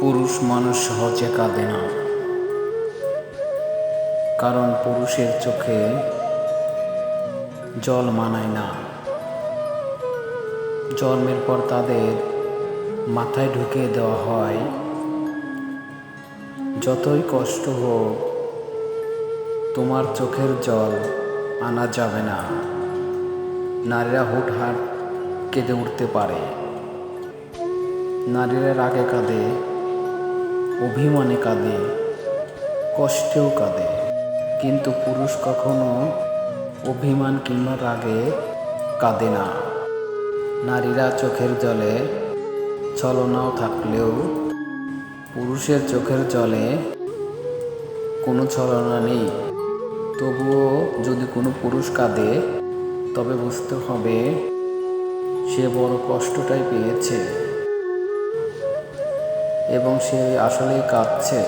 পুরুষ মানুষ সহজে কাঁদে না। কারণ পুরুষের চোখে জল মানায় না। জন্মের পর তাদের মাথায় ঢুকিয়ে দেওয়া হয়। যতই কষ্ট হোক, তোমার চোখের জল আনা যাবে না। নারীরা হুটহাট কেঁদে উঠতে পারে। নারীরা রাগে কাঁদে। অভিমানে কাঁদে, কষ্টেও কাঁদে। কিন্তু পুরুষ কখনো অভিমান কিংবা রাগে কাঁদে না। নারীরা চোখের জলে ছলনাও থাকলেও পুরুষের চোখের জলে কোনো ছলনা নেই। তবুও যদি কোনো পুরুষ কাঁদে, তবে বুঝতে হবে সে বড় কষ্টটাই পেয়েছে। এবং সে আসলেই কাঁদছে।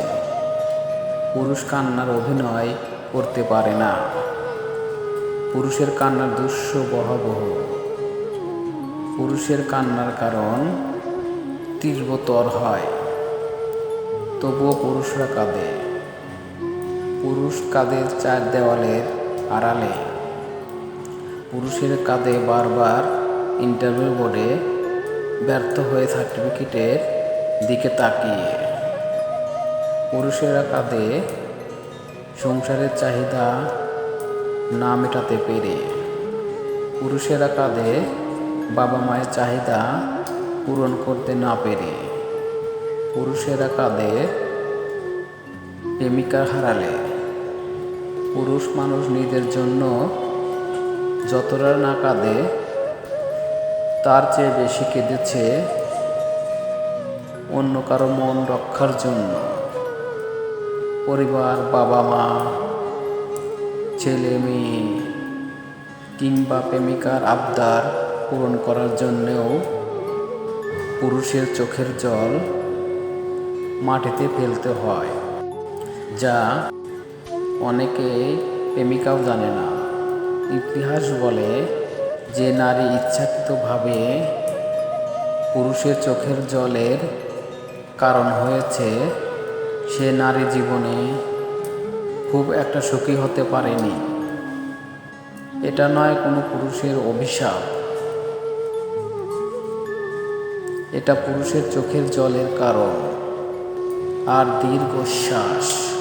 পুরুষ কান্নার অভিনয় করতে পারে না। পুরুষের কান্নার দৃশ্য বহাবহ। পুরুষের কান্নার কারণ তীব্রতর হয়। তবুও পুরুষরা কাঁদে। পুরুষ কাঁদে চার দেওয়ালের আড়ালে। পুরুষের কাঁধে বারবার ইন্টারভিউ বোর্ডে ব্যর্থ হয়ে সার্টিফিকেটের দিকে তাকিয়ে। পুরুষেরা কাঁধে সংসারের চাহিদা না মেটাতে পেরে। পুরুষেরা কাঁধে বাবা মায়ের চাহিদা পূরণ করতে না পেরে। পুরুষেরা কাঁধে প্রেমিকা হারালে। পুরুষ মানুষ নিজের জন্য যতটা না কাঁদে, তার চেয়ে বেশি কেঁদেছে অন্য কারও মন রক্ষার জন্য। পরিবার, বাবা মা, ছেলে মেয়ে কিংবা প্রেমিকার আবদার পূরণ করার জন্যেও পুরুষের চোখের জল মাটিতে ফেলতে হয়, যা অনেকে প্রেমিকাও জানে না। ইতিহাস বলে, যে নারী ইচ্ছাকৃতভাবে পুরুষের চোখের জলের কারণ হয়েছে, সে নারী জীবনে খুব একটা সুখী হতে পারেনি। এটা নয় কোনো পুরুষের অভিশাপ। এটা পুরুষের চোখের জলের কারণ। আর দীর্ঘশ্বাস।